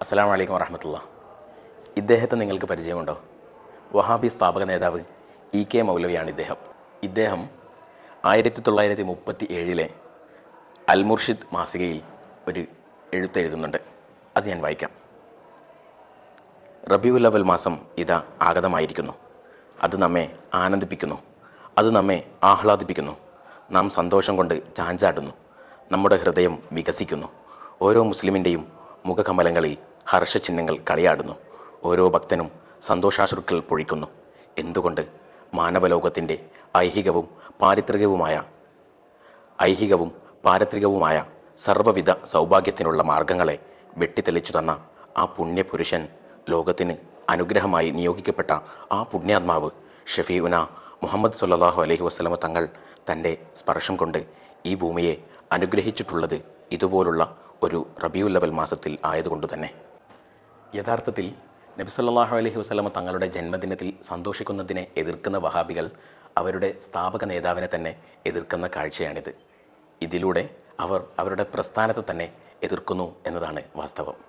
അസ്സലാമു വലൈക്കും വറഹമത്തുള്ള. ഇദ്ദേഹത്തെ നിങ്ങൾക്ക് പരിചയമുണ്ടോ? വഹാബി സ്ഥാപക നേതാവ് ഇ കെ മൗലവിയാണ് ഇദ്ദേഹം. ഇദ്ദേഹം ആയിരത്തി തൊള്ളായിരത്തി മുപ്പത്തി ഏഴിലെ അൽമുർഷിദ് മാസികയിൽ ഒരു എഴുത്തെഴുതുന്നുണ്ട് അത് ഞാൻ വായിക്കാം. റബിയുൽ അവൽ മാസം ഇതാ ആഗതമായിരിക്കുന്നു. അത് നമ്മെ ആനന്ദിപ്പിക്കുന്നു. അത് നമ്മെ ആഹ്ലാദിപ്പിക്കുന്നു. നാം സന്തോഷം കൊണ്ട് ചാഞ്ചാടുന്നു. നമ്മുടെ ഹൃദയം വികസിക്കുന്നു. ഓരോ മുസ്ലിമിന്റെയും മുഖകമലങ്ങളിൽ ഹർഷചിഹ്നങ്ങൾ കളിയാടുന്നു. ഓരോ ഭക്തനും സന്തോഷാശ്രുക്കൾ പൊഴിക്കുന്നു. എന്തുകൊണ്ട് മാനവലോകത്തിന്റെ ഐഹികവും പാരിത്രികവുമായ ഐഹികവും പാരിത്രികവുമായ സർവവിധ സൗഭാഗ്യത്തിനുള്ള മാർഗങ്ങളെ വെട്ടിത്തെളിച്ചു തന്ന ആ പുണ്യപുരുഷൻ ലോകത്തിന് അനുഗ്രഹമായി നിയോഗിക്കപ്പെട്ട ആ പുണ്യാത്മാവ് ഷഫീഉന മുഹമ്മദ് സുല്ലാഹു അലഹി വസ്ലമ തങ്ങൾ തന്റെ സ്പർശം കൊണ്ട് ഈ ഭൂമിയെ അനുഗ്രഹിച്ചിട്ടുള്ളത് ഇതുപോലുള്ള ഒരു റബിയുൽ ലെവൽ മാസത്തിൽ ആയതുകൊണ്ട് തന്നെ. യഥാർത്ഥത്തിൽ നബി സല്ലല്ലാഹു അലൈഹി വസല്ലമ തങ്ങളുടെ ജന്മദിനത്തിൽ സന്തോഷിക്കുന്നതിനെ എതിർക്കുന്ന വഹാബികൾ അവരുടെ സ്ഥാപക നേതാവിനെ തന്നെ എതിർക്കുന്ന കാഴ്ചയാണിത്. ഇതിലൂടെ അവർ അവരുടെ പ്രസ്ഥാനത്തെ തന്നെ എതിർക്കുന്നു എന്നതാണ് വാസ്തവം.